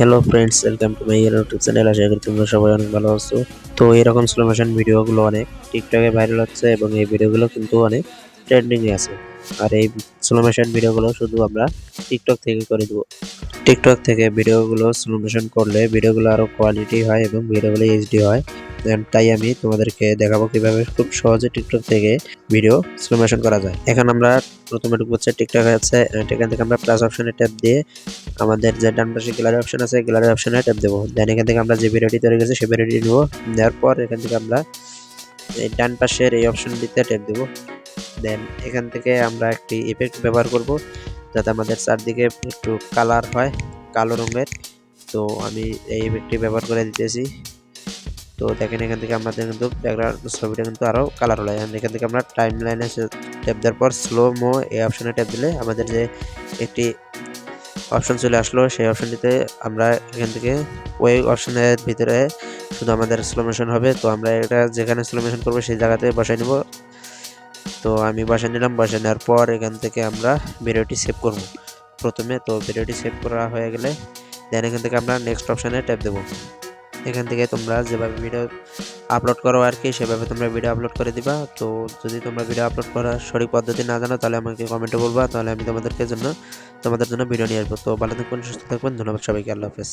Hello friends welcome to my YouTube channel আশা করি তোমরা সবাই অনেক ভালো আছো। তো এরকম স্লো মোশন ভিডিওগুলো অনেক। টিকটকে ভাইরাল হচ্ছে এবং এই ভিডিওগুলো কিন্তু অনেক ট্রেন্ডিং এ আছে। আর এই স্লো মোশন ভিডিওগুলো শুধু আমরা টিকটক থেকে করে দেবো। টিকটক থেকে ভিডিওগুলো স্লো মোশন করলে ভিডিওগুলো আরও কোয়ালিটি হয় এবং ভিডিওগুলো এইচডি হয়। তাই আমি তোমাদেরকে দেখাবো কীভাবে খুব সহজে টিকটক থেকে ভিডিও স্লো মোশন করা যায়। এখন আমরা প্রথমে ঢুকবো টিকটক আছে এখান থেকে আমরা প্লাস অপশনে ট্যাপ দিয়ে আমাদের যে ডান পাশে গ্যালারি অপশন আছে গ্যালারি অপশনে ট্যাপ দেবো। দেন এখান থেকে আমরা যে ভিডিওটি তৈরি করেছি, সেই ভিডিওটি নেব। নেওয়ার পর এখান থেকে আমরা এই ডান পাশের এই অপশনটিতে ট্যাপ দেবো। দেন এখান থেকে আমরা একটি ইফেক্ট ব্যবহার করব, যাতে আমাদের চারদিকে একটু কালার হয়, কালো রঙের। তো আমি এই ইফেক্টটি ব্যবহার করে দিতেছি। তো দেখেন এখান থেকে আমাদের কিন্তু ব্যাকগ্রাউন্ড ছবিটা কিন্তু আরও কালার হলো। এখান থেকে আমরা টাইম লাইনে ট্যাপ দেওয়ার পর স্লো মো এই অপশনে ট্যাপ দিলে আমাদের যে একটি অপশন চলে আসলো। সেই অপশনটিতে আমরা এখান থেকে ওই অপশনের ভিতরে শুধু আমাদের স্লোমেশন হবে। তো আমরা এটা যেখানে স্লোমেশন করব সেই জায়গাতে বসাই নেব। তো আমি বসাই নিলাম। বসাই নেওয়ার পর এখান থেকে আমরা ভিডিওটি সেভ করব প্রথমে। তো ভিডিওটি সেভ করা হয়ে গেলে দেন এখান থেকে আমরা নেক্সট অপশানে ট্যাপ দেবো। এখান থেকে তোমরা যেভাবে ভিডিও আপলোড করো আর কি, সেভাবে তোমরা ভিডিও আপলোড করে দিবা। তো যদি তোমরা ভিডিও আপলোড করার সঠিক পদ্ধতি না জানো, তাহলে আমাকে কমেন্টে বলবা, তাহলে আমি তোমাদেরকে জন্য, তোমাদের জন্য ভিডিও নিয়ে আসব। তো ভালো থাকবেন সুস্থ থাকবেন ধন্যবাদ সবাইকে, আল্লাহ হাফেজ।